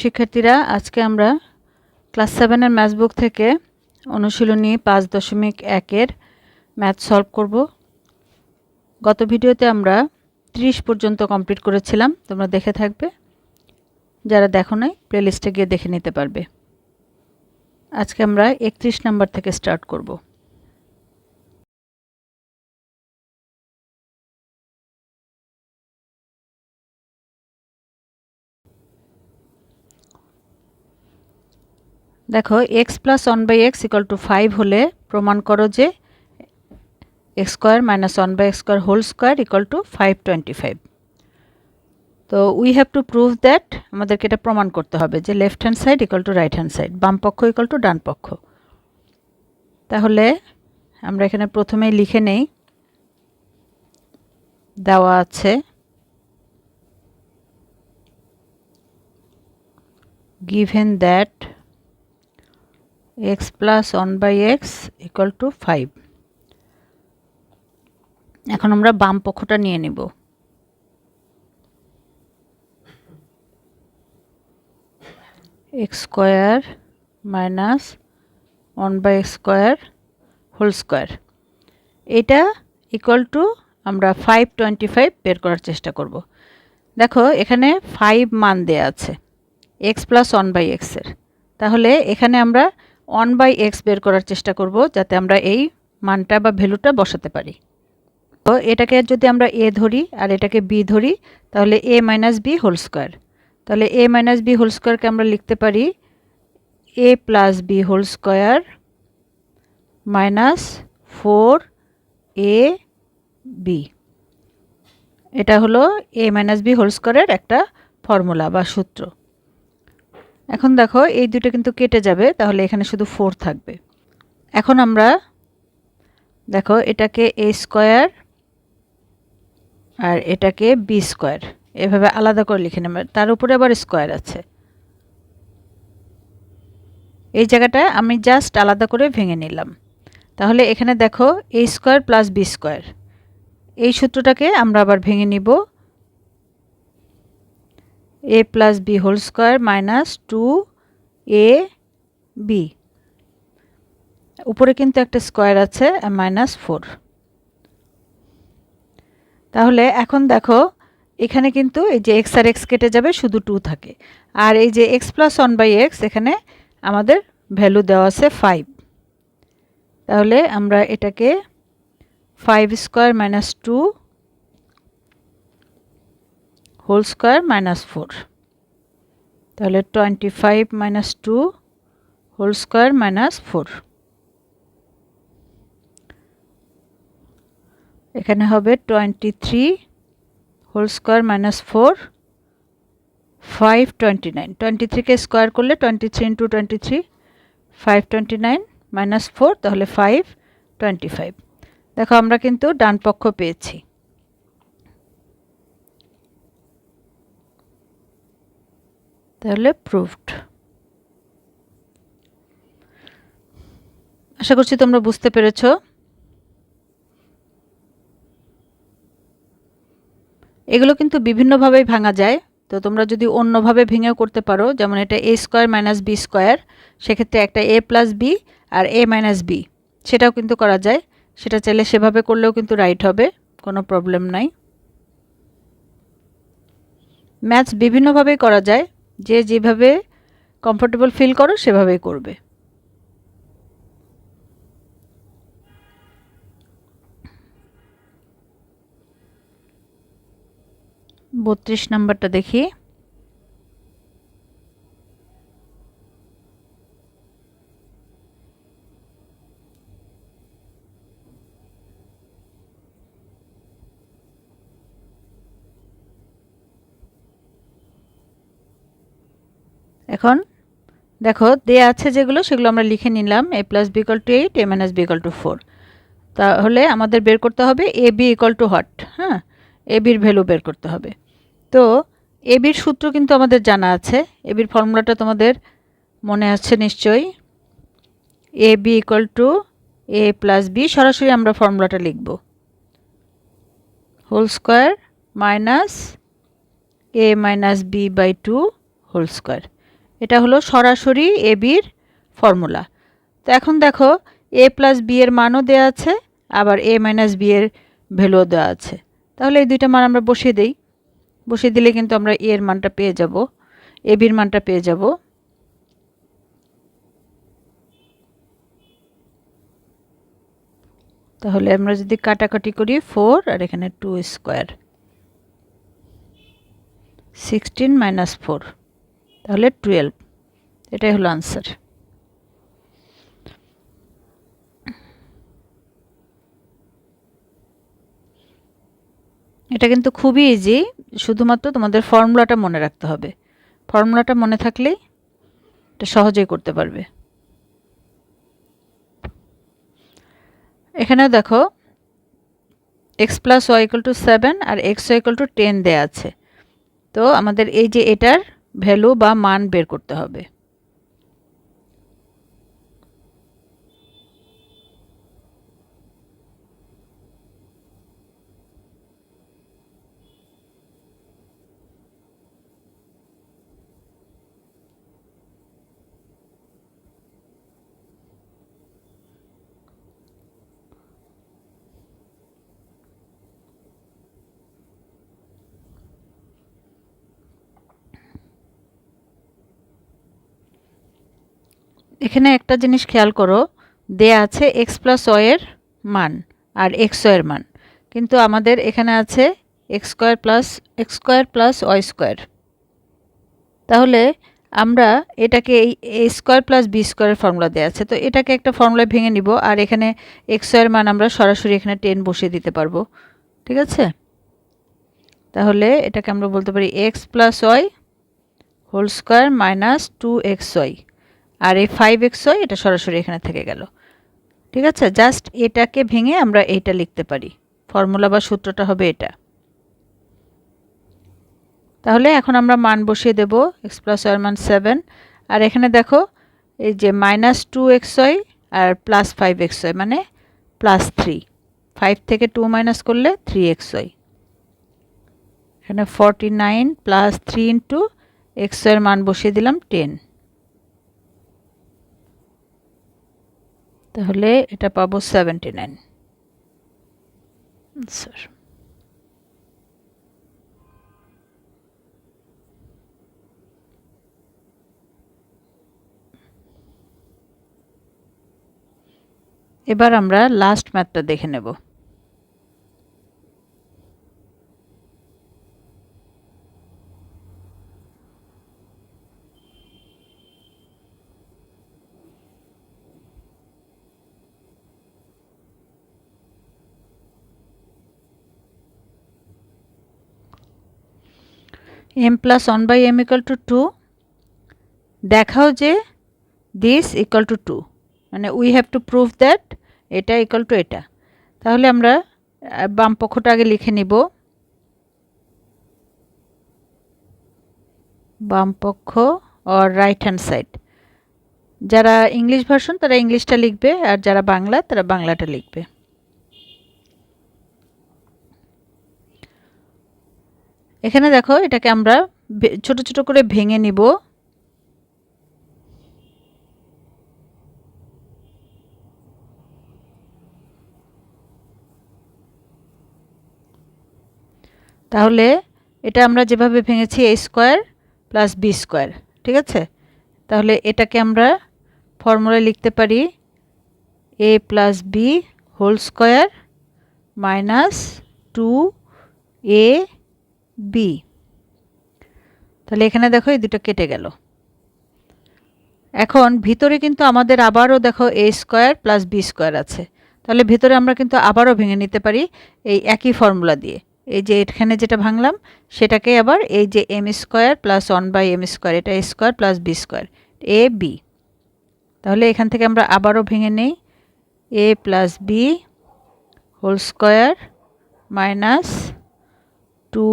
শিক্ষার্থীরা, আজকে আমরা ক্লাস সেভেনের ম্যাথ বুক থেকে অনুশীলনী পাঁচ দশমিক একের ম্যাথ সলভ করব। গত ভিডিওতে আমরা ত্রিশ পর্যন্ত কমপ্লিট করেছিলাম, তোমরা দেখে থাকবে। যারা দেখো নাই, প্লেলিস্টে গিয়ে দেখে নিতে পারবে। আজকে আমরা একত্রিশ নাম্বার থেকে স্টার্ট করব। দেখো x plus one by x equal to five হলে প্রমাণ করো যে x square minus one by x square whole square equal to five twenty five তো we have to prove that আমাদেরকে এটা প্রমাণ করতে হবে যে left hand side equal to right hand side বাম পক্ষ ইকাল টু ডান পক্ষ। তাহলে আমরা এখানে প্রথমেই লিখে নেই, দেওয়া আছে given that x plus 1 by x equal to 5 এখন আমরা বাম পক্ষটা নিয়ে নিব। X square minus one by x square whole square এটা ইকুয়াল টু আমরা ফাইভ টোয়েন্টি ফাইভ বের করার চেষ্টা করব। দেখো, এখানে ফাইভ মান দেয়া আছে। এক্স প্লাস ওয়ান বাই এক্সের তাহলে এখানে আমরা ওয়ান বাই এক্স বের করার চেষ্টা করব যাতে আমরা এই মানটা বা ভ্যালুটা বসাতে পারি। তো এটাকে যদি আমরা এ ধরি আর এটাকে বি ধরি, তাহলে A minus B whole square তাহলে এ মাইনাস বি হোল স্কোয়ারকে আমরা লিখতে পারি A plus B whole square minus four A B এটা হলো এ মাইনাস বি হোল স্কোয়ারের একটা ফর্মুলা বা সূত্র। এখন দেখো এই দুটো কিন্তু কেটে যাবে, তাহলে এখানে শুধু ফোর থাকবে। এখন আমরা দেখো এটাকে এ স্কোয়ার আর এটাকে বি স্কোয়ার এভাবে আলাদা করে লিখে নেব। তার উপরে আবার স্কোয়ার আছে। এই জায়গাটায় আমি জাস্ট আলাদা করে ভেঙে নিলাম। তাহলে এখানে দেখো A square plus B square এই সূত্রটাকে আমরা আবার ভেঙে নিব। A plus B whole square minus two A B উপরে কিন্তু একটা স্কোয়ার আছে মাইনাস ফোর তাহলে এখন দেখো, এখানে কিন্তু এই যে এক্স আর এক্স কেটে যাবে, শুধু টু থাকে। আর এই যে x plus one by x এখানে আমাদের ভ্যালু দেওয়া আছে ফাইভ তাহলে আমরা এটাকে five square minus two whole square minus four তাহলে twenty five minus two whole square minus four এখানে হবে twenty three whole square minus four five twenty nine twenty থ্রিকে square করলে twenty three into twenty three five twenty nine minus four তাহলে five twenty five দেখো আমরা কিন্তু ডান পক্ষ পেয়েছি। তাহলে প্রুফড আশা করছি তোমরা বুঝতে পেরেছ। এগুলো কিন্তু বিভিন্নভাবেই ভাঙা যায়। তো তোমরা যদি অন্যভাবে ভেঙেও করতে পারো, যেমন এটা A square minus B square সেক্ষেত্রে একটা এ প্লাস বি আর এ মাইনাস বি সেটাও কিন্তু করা যায়। সেটা চাইলে সেভাবে করলেও কিন্তু রাইট হবে, কোনো প্রবলেম নাই। ম্যাথস বিভিন্নভাবেই করা যায়। যে যেভাবে কমফোর্টেবল ফিল করো সেভাবেই করবে। বত্রিশ নম্বরটা দেখি। এখন দেখো, দেয়া আছে যেগুলো, সেগুলো আমরা লিখে নিলাম A plus B equal to eight A minus B equal to four তাহলে আমাদের বের করতে হবে এ বি ইকাল টু হট হ্যাঁ এ বির ভ্যালু বের করতে হবে। তো এ বির সূত্র কিন্তু আমাদের জানা আছে। এ বির ফর্মুলাটা তোমাদের মনে আছে নিশ্চয়ই। A B equal to A plus B সরাসরি আমরা ফর্মুলাটা লিখব। Whole square minus A minus B by two whole square এটা হলো সরাসরি এ বির ফর্মুলা তো এখন দেখো এ প্লাস বি এর মানও দেওয়া আছে, আবার এ মাইনাস বি এর ভ্যালুও দেওয়া আছে। তাহলে এই দুইটা মান আমরা বসিয়ে দিই। বসিয়ে দিলে কিন্তু আমরা এ এর মানটা পেয়ে যাব। এ বির মানটা পেয়ে যাব। তাহলে আমরা যদি কাটাকাটি করি ফোর আর এখানে two square sixteen minus four তাহলে টুয়েলভ এটাই হলো আনসার এটা কিন্তু খুবই ইজি শুধুমাত্র তোমাদের ফর্মুলাটা মনে রাখতে হবে। ফর্মুলাটা মনে থাকলেই এটা সহজেই করতে পারবে। এখানে দেখো x plus y to seven R x y to ten দেওয়া আছে। তো আমাদের এই যে এটার ভ্যালু বা মান বের করতে হবে। এখানে একটা জিনিস খেয়াল করো, দেয়া আছে এক্স প্লাস ওয়ের মান আর এক্স ওয়ের মান। কিন্তু আমাদের এখানে আছে x square plus x square plus y square তাহলে আমরা এটাকে এই এ স্কোয়ার প্লাস বি স্কোয়ারের ফর্মুলা দেওয়া আছে। তো এটাকে একটা ফর্মুলায় ভেঙে নিব আর এখানে এক্স ওয়ের মান আমরা সরাসরি এখানে টেন বসিয়ে দিতে পারব। ঠিক আছে? তাহলে এটাকে আমরা বলতে পারি x plus y whole square minus two x y আর এই ফাইভ এক্স হয় এটা সরাসরি এখানে থেকে গেল। ঠিক আছে? জাস্ট এটাকে ভেঙে আমরা এইটা লিখতে পারি। ফর্মুলা বা সূত্রটা হবে এটা। তাহলে এখন আমরা মান বসিয়ে দেব এক্স প্লাস ওয়ার মান সেভেন আর এখানে দেখো, এই যে মাইনাস টু এক্স ওয়াই আর প্লাস ফাইভ এক্স ওয়াই মানে প্লাস থ্রি ফাইভ থেকে টু মাইনাস করলে থ্রি এক্স ওয়াই এখানে forty nine plus three into x ওয়ের মান বসিয়ে দিলাম টেন তাহলে এটা পাবো সেভেন্টি নাইন স্যার এবার আমরা লাস্ট ম্যাথটা দেখে নেব। M plus one by M equal to two দেখাও যে দিস ইকাল টু টু মানে we have to prove that এটা ইকাল টু এটা। তাহলে আমরা বাম পক্ষটা আগে লিখে নিব। বাম পক্ষ অর রাইট হ্যান্ড সাইড যারা ইংলিশ ভার্সন তারা ইংলিশটা লিখবে, আর যারা বাংলা, তারা বাংলাটা লিখবে। এখানে দেখো, এটাকে আমরা ছোট ছোট করে ভেঙে নিব। তাহলে এটা আমরা যেভাবে ভেঙেছি A square plus B square ঠিক আছে? তাহলে এটাকে আমরা ফর্মুলায় লিখতে পারি A plus B whole square minus two A B তাহলে এখানে দেখো এই দুটো কেটে গেল। এখন ভিতরে কিন্তু আমাদের আবারও দেখো A square plus B square আছে। তাহলে ভিতরে আমরা কিন্তু আবারও ভেঙে নিতে পারি এই একই ফর্মুলা দিয়ে। এই যে এখানে যেটা ভাঙলাম, সেটাকে আবার এই যে M square plus one by M square এটা square plus B square A B তাহলে এখান থেকে আমরা আবারও ভেঙে নেই। A plus B whole square minus two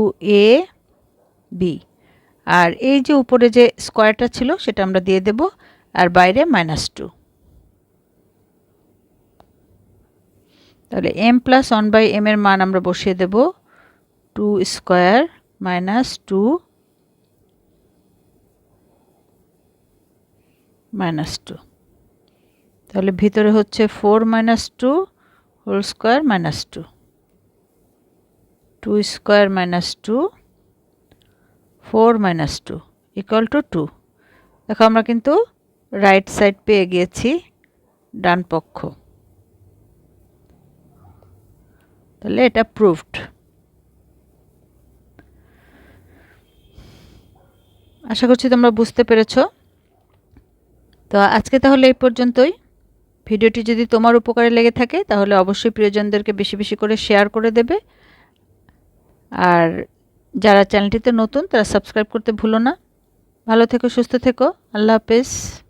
A B. আর এই যে উপরে যে স্কোয়ারটা ছিল, সেটা আমরা দিয়ে দেব। আর বাইরে মাইনাস টু। তাহলে M plus one by M এর মান আমরা বসিয়ে দেব। Two square minus two minus two. তাহলে ভিতরে হচ্ছে four minus two whole square minus two. Two square minus two four minus two equal to two দেখো আমরা কিন্তু রাইট সাইড পেয়ে গিয়েছি ডান পক্ষ। তাহলে এটা প্রুভড আশা করছি তোমরা বুঝতে পেরেছ। তো আজকে তাহলে এই পর্যন্তই। ভিডিওটি যদি তোমার উপকারে লেগে থাকে, তাহলে অবশ্যই প্রিয়জনদেরকে বেশি বেশি করে শেয়ার করে দেবে। আর যারা চ্যানেলটিতে নতুন, তারা সাবস্ক্রাইব করতে ভুলো না। ভালো থেকো, সুস্থ থেকো। আল্লাহ হাফেজ।